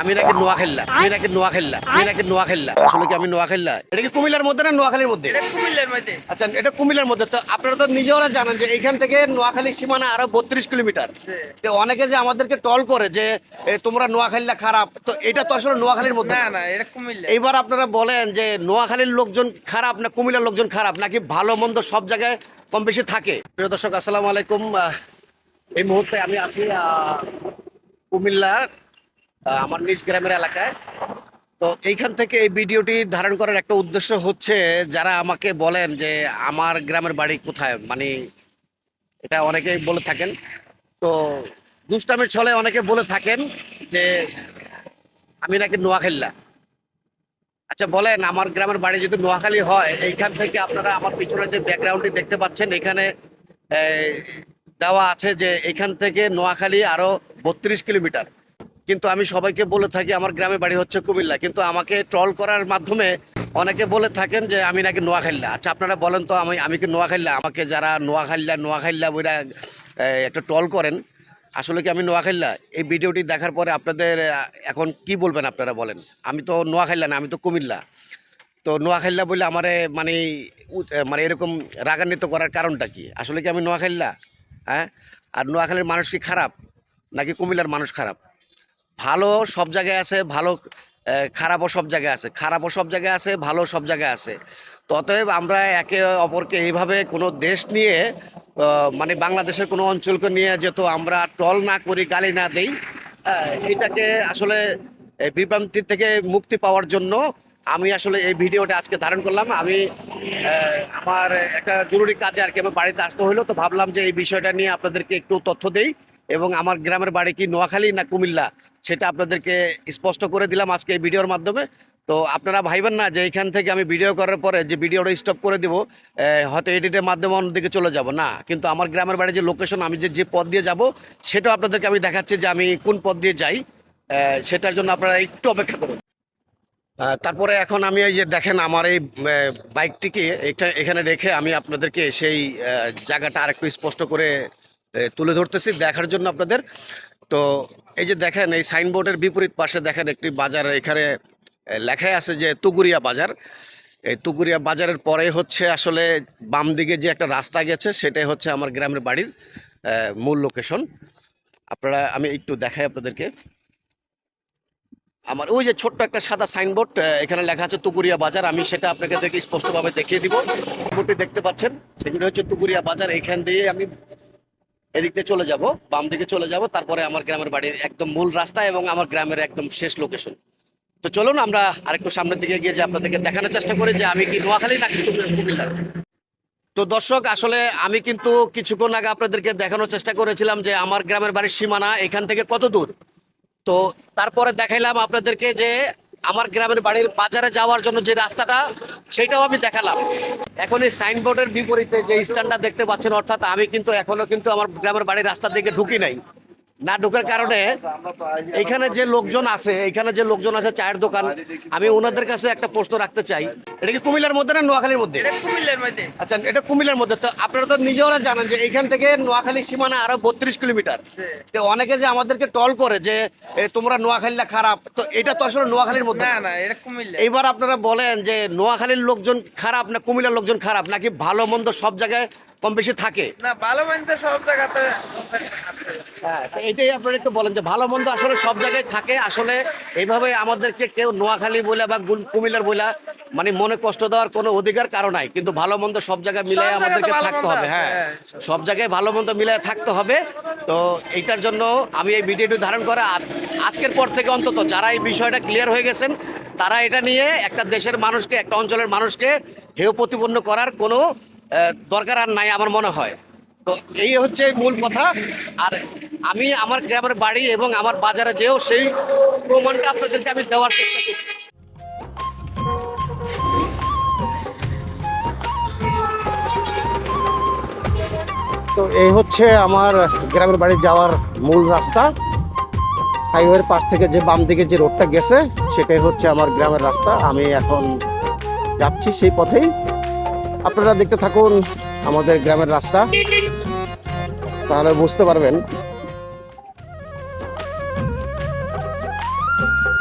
আমি নাকি নোয়াখাল্লা আমি নাকি নোয়াখাল্লা আমি নাকি নোয়াখাল্লা। আসলে কি আমি নোয়াখাল্লা? এটা কি কুমিল্লার মধ্যে না নোয়াখালীর মধ্যে? এটা কুমিল্লার মধ্যে। আচ্ছা এটা কুমিল্লার মধ্যে। তো আপনারা তো নিজেরা জানেন যে এইখান থেকে নোয়াখালী সীমানা আরও বত্রিশ কিলোমিটার। তো অনেকে যে আমাদেরকে টল করে যে তোমরা নোয়াখালীলা খারাপ। তো এটা তো আসলে নোয়াখালীর মধ্যে না না। এটা কুমিল্লা। এইবার আপনারা বলেন যে নোয়াখালীর লোকজন খারাপ না কুমিল্লার লোকজন খারাপ? নাকি ভালো মন্দ সব জায়গায় কম বেশি থাকে? প্রিয় দর্শক আসসালামু আলাইকুম। এই মুহূর্তে আমি আছি আহ, কুমিল্লার আমার নিজ গ্রামের এলাকায়। তো এইখান থেকে এই ভিডিওটি ধারণ করার একটা উদ্দেশ্য হচ্ছে যারা আমাকে বলেন যে আমার গ্রামের বাড়ি কোথায় মানে এটা অনেকেই বলে থাকেন। তো দুষ্টামের ছলে অনেকে বলে থাকেন যে আমি নাকি নোয়াখাল্লা। আচ্ছা বলেন আমার গ্রামের বাড়ি যদি নোয়াখালী হয়, এইখান থেকে আপনারা আমার পিছনে যে ব্যাকগ্রাউন্ডটি দেখতে পাচ্ছেন, এখানে দেওয়া আছে যে এখান থেকে নোয়াখালী আরও বত্রিশ কিলোমিটার। কিন্তু আমি সবাইকে বলে থাকি, আমার গ্রামে বাড়ি হচ্ছে কুমিল্লা। কিন্তু আমাকে ট্রল করার মাধ্যমে অনেকে বলে থাকেন যে, আমি নাকি নোয়াখাল্লা। আচ্ছা আপনারা বলেন তো, আমি আমি কি নোয়াখাল্লা? আমাকে যারা নোয়াখাল্লা নোয়াখাল্লা বইরা একটা ট্রল করেন, আসলে কি আমি নোয়াখাল্লা? এই ভিডিওটি দেখার পরে আপনাদের এখন কি বলবেন আপনারা বলেন? আমি তো নোয়াখাল্লা না, আমি তো কুমিল্লা। তো নোয়াখাল্লা বলে আমারে মানে মানে এরকম রাগান্বিত করার কারণটা কি? আসলে কি আমি নোয়াখাল্লা? হ্যাঁ? আর নোয়াখালীর মানুষ কি খারাপ? নাকি কুমিল্লার মানুষ খারাপ? ভালো সব জায়গায় আছে, ভালো খারাপও সব জায়গায় আছে, খারাপও সব জায়গায় আছে, ভালো সব জায়গায় আছে। তো অতএব আমরা একে অপরকে এইভাবে কোনো দেশ নিয়ে মানে বাংলাদেশের কোনো অঞ্চলকে নিয়ে যেহেতু আমরা টল না করি, গালি না দেই এটাকে আসলে বিভ্রান্তি থেকে মুক্তি পাওয়ার জন্য আমি আসলে এই ভিডিওটা আজকে ধারণ করলাম। আমি আমার একটা জরুরি কাজে আর কি আমার বাড়িতে আসতে হলো তো ভাবলাম যে এই বিষয়টা নিয়ে আপনাদেরকে একটু তথ্য দেই। এবং আমার গ্রামের বাড়ি কি নোয়াখালী না কুমিল্লা, সেটা আপনাদেরকে স্পষ্ট করে দিলাম আজকে এই ভিডিওর মাধ্যমে। তো আপনারা ভাইবেন না যে এখান থেকে আমি ভিডিও করার পরে যে ভিডিওটা স্টপ করে দেবো হয়তো এডিটের মাধ্যমে অন্যদিকে চলে যাব। না, কিন্তু আমার গ্রামের বাড়ি যে লোকেশন আমি যে যে পথ দিয়ে যাব, সেটাও আপনাদেরকে আমি দেখাচ্ছি যে আমি কোন পথ দিয়ে যাই। সেটার জন্য আপনারা একটু অপেক্ষা করুন। তারপরে এখন আমি এই যে দেখেন আমার এই বাইকটিকে এখানে রেখে আমি আপনাদেরকে সেই জায়গাটা আরেকটু স্পষ্ট করে তুলে ধরতেছি দেখার জন্য আপনাদের। তো এই যে দেখেন, এই সাইনবোর্ডের বিপরীত পাশে দেখেন একটি বাজার, এখানে লেখাই আছে যে তুগুরিয়া বাজার। এই তুগুরিয়া বাজারের পরে হচ্ছে আসলে বাম দিকে যে একটা রাস্তা গেছে, সেটাই হচ্ছে আমার গ্রামের বাড়ির মূল লোকেশন আপনারা, আমি একটু দেখাই আপনাদেরকে। আমার ওই যে ছোট্ট একটা সাদা সাইনবোর্ড এখানে লেখা আছে তুকুরিয়া বাজার। আমি সেটা আপনাকে দেখে স্পষ্টভাবে দেখিয়ে দিব। দেখতে পাচ্ছেন সেগুলো হচ্ছে তুকুরিয়া বাজার। এখান দিয়ে আমি এদিক দিয়ে চলে যাব, বাম দিকে চলে যাব, তারপরে আমার গ্রামের বাড়ির একদম মূল রাস্তা এবং আমার গ্রামের একদম শেষ লোকেশন তো চলুন আমরা আরেকটু সামনের দিকে গিয়ে যে আপনাদেরকে দেখানোর চেষ্টা করি যে আমি কি নোয়াখালী নাকি কুমিল্লার তো দর্শক, আসলে আমি কিন্তু কিছুক্ষণ আগে আপনাদেরকে দেখানোর চেষ্টা করেছিলাম যে আমার গ্রামের বাড়ির সীমানা এখান থেকে কত দূর। তো তারপরে দেখাইলাম আপনাদেরকে যে আমার গ্রামের বাড়ির বাজারে যাওয়ার জন্য যে রাস্তাটা সেটাও আমি দেখালাম। এখন এই সাইনবোর্ডের বিপরীতে যে স্ট্যান্ডটা দেখতে পাচ্ছেন, অর্থাৎ আমি কিন্তু এখনও কিন্তু আমার গ্রামের বাড়ির রাস্তার দিকে ঢুকি নাই। না ঢোকার কারণে এখানে যে লোকজন আছে এখানে যে লোকজন আছে চায়ের দোকান আমি ওনাদের কাছে একটা প্রশ্ন রাখতে চাই। এটা কি কুমিল্লার মধ্যে না নোয়াখালীর মধ্যে? এটা কুমিল্লার মধ্যে। আচ্ছা এটা কুমিল্লার মধ্যে। তো আপনারা তো নিজেরা জানেন যে এখান থেকে নোয়াখালী সীমানা আরও বত্রিশ কিলোমিটার। তো অনেকে যে আমাদেরকে টল করে যে তোমরা নোয়াখালীলা খারাপ। তো এটা তো আসলে নোয়াখালীর মধ্যে না? না। এটা কুমিল্লা। এইবার আপনারা বলেন যে নোয়াখালীর লোকজন খারাপ না কুমিল্লার লোকজন খারাপ? নাকি ভালো মন্দ সব জায়গায় কম বেশি থাকে। না ভালো মানতে সব জায়গাতে হ্যাঁ তো এটাই আপনারা একটু বলেন যে ভালো মন্দ আসলে সব জায়গায় থাকে। আসলে এইভাবে আমাদেরকে কেউ নোয়াখালী বলে বা কুমিল্লার বলে মানে মনে কষ্ট দেওয়ার কোনো অধিকার কারও নাই। কিন্তু ভালো মন্দ সব জায়গায় মিলাই তো আমাদেরকে থাকতে হবে হ্যাঁ। হ্যাঁ। সব জায়গায় ভালো মন্দ মিলাই থাকতে হবে। তো এইটার জন্য আমি এই ভিডিওটি ধারণ করা আজ- আজকের পর থেকে অন্তত যারা এই বিষয়টা ক্লিয়ার হয়ে গেছেন তারা এটা নিয়ে একটা দেশের মানুষকে একটা অঞ্চলের মানুষকে হেয় প্রতিপন্ন করার কোনো দরকার আর নাই আমার মনে হয়। তো এই হচ্ছে মূল কথা। আর আমি আমার গ্রামের বাড়ি এবং আমার বাজারে যেও সেই প্রমাণটা আপনাদেরকে আমি দেওয়ার চেষ্টা করছি। তো এই হচ্ছে আমার গ্রামের বাড়ি যাওয়ার মূল রাস্তা। হাইওয়ের পাশ থেকে যে বাম দিকে যে রোডটা গেছে, সেটাই হচ্ছে আমার গ্রামের রাস্তা। আমি এখন যাচ্ছি সেই পথেই। আপনারা দেখতে থাকুন আমাদের গ্রামের রাস্তা। তাহলে বুঝতে পারবেন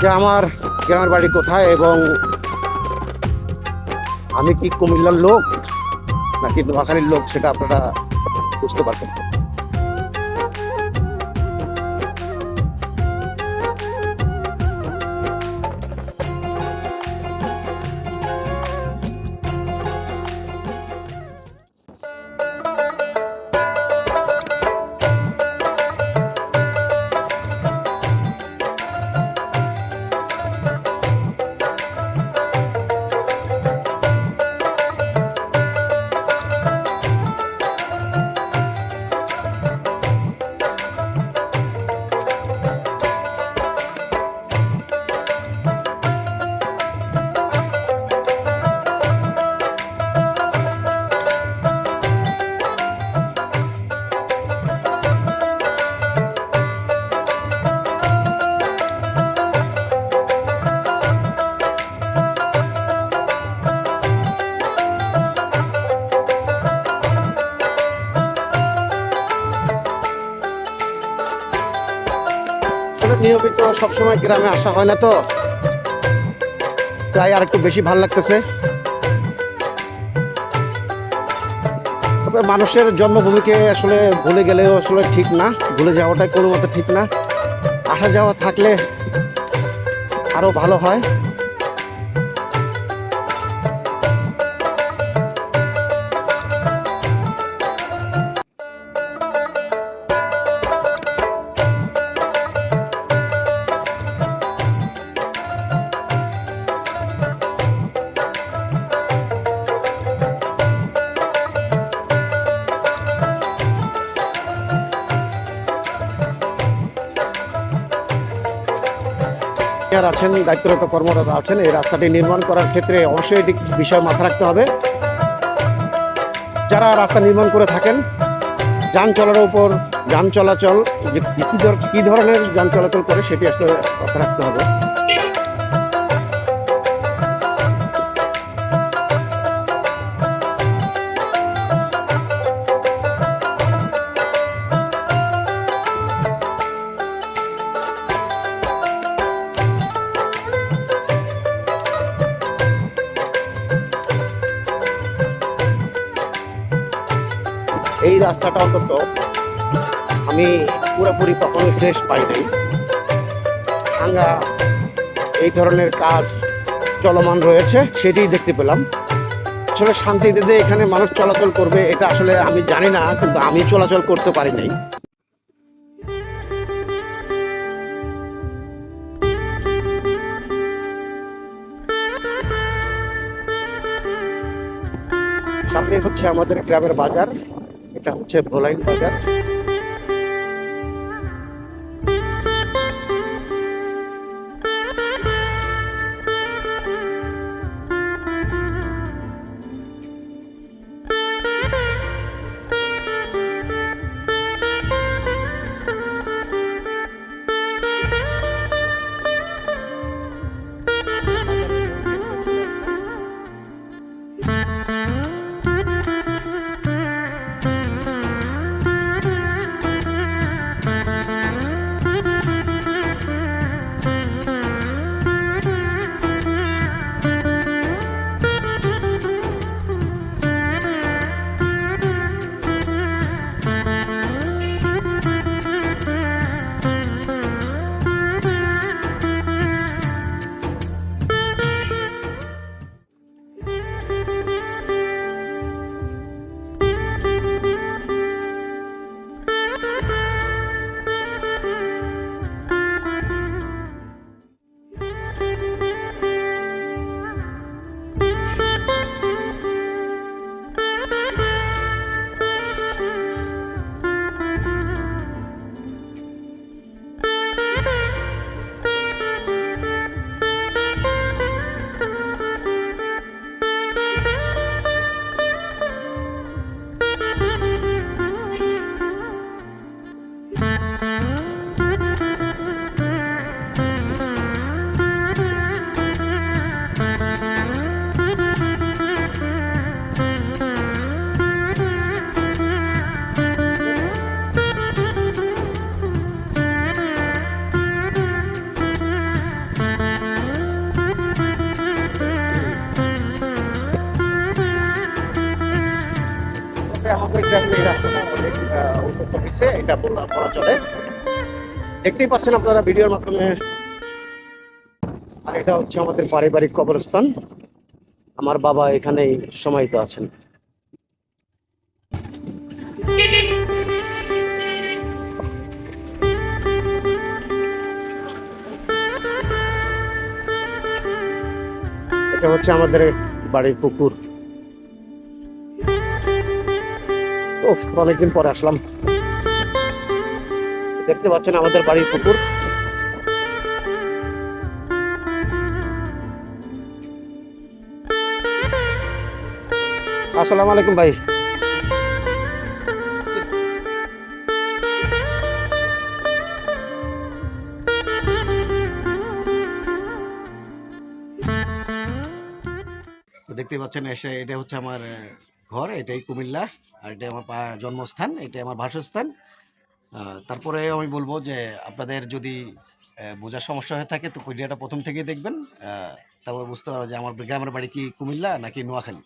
যে আমার গ্রামের বাড়ি কোথায় এবং আমি কি কুমিল্লার লোক নাকি নোয়াখালীর লোক, সেটা আপনারা বুঝতে পারবেন। সবসময় গ্রামে আসা হয় না তো। তাই আর একটু বেশি ভালো লাগতেছে। তবে মানুষের জন্মভূমিকে আসলে ভুলে গেলেও আসলে ঠিক না। ভুলে যাওয়াটাই কোনো মতো ঠিক না। আসা যাওয়া থাকলে আরও ভালো হয়। ইঞ্জিনিয়ার আছেন, দায়িত্বরত কর্মরত আছেন, এই রাস্তাটি নির্মাণ করার ক্ষেত্রে অবশ্যই এটি বিষয় মাথায় রাখতে হবে। যারা রাস্তা নির্মাণ করে থাকেন, যান চলার উপর, যান চলাচল কি ধরনের যান চলাচল করে সেটি আসলে রাখতে হবে। রাস্তাটা অন্তত আমি পুরোপুরি কখনোই ফ্রেশ পাই নাই ভাঙ্গা এই ধরনের কাজ চলমান রয়েছে, সেটিই দেখতে পেলাম। আসলে শান্তিতে যে এখানে মানুষ চলাচল করবে, এটা আসলে আমি জানি না, কিন্তু আমি চলাচল করতে পারি নাই। সামনে হচ্ছে আমাদের গ্রামের বাজার। এটা হচ্ছে ভোলাইন বাজার। দেখতেই পাচ্ছেন আপনারা ভিডিওর মাধ্যমে। আর এটা হচ্ছে আমাদের পারিবারিক কবরস্থান। আমার বাবা এখানেই সমাহিত আছেন। এটা হচ্ছে আমাদের বাড়ির পুকুর। অনেকদিন পরে আসলাম। দেখতে পাচ্ছেন আমাদের বাড়ির পুকুর। আসসালামু আলাইকুম ভাই। দেখতে পাচ্ছেন, এসে এটা হচ্ছে আমার ঘর, এটাই কুমিল্লা, আর এটা আমার জন্মস্থান, এটাই আমার বাসস্থান। তারপরে আমি বলব যে আপনাদের যদি বোঝার সমস্যা হয়ে থাকে তো ভিডিওটা প্রথম থেকেই দেখবেন। তারপর বুঝতে পারব যে আমার গ্রামের বাড়ি কি কুমিল্লা নাকি নোয়াখালী।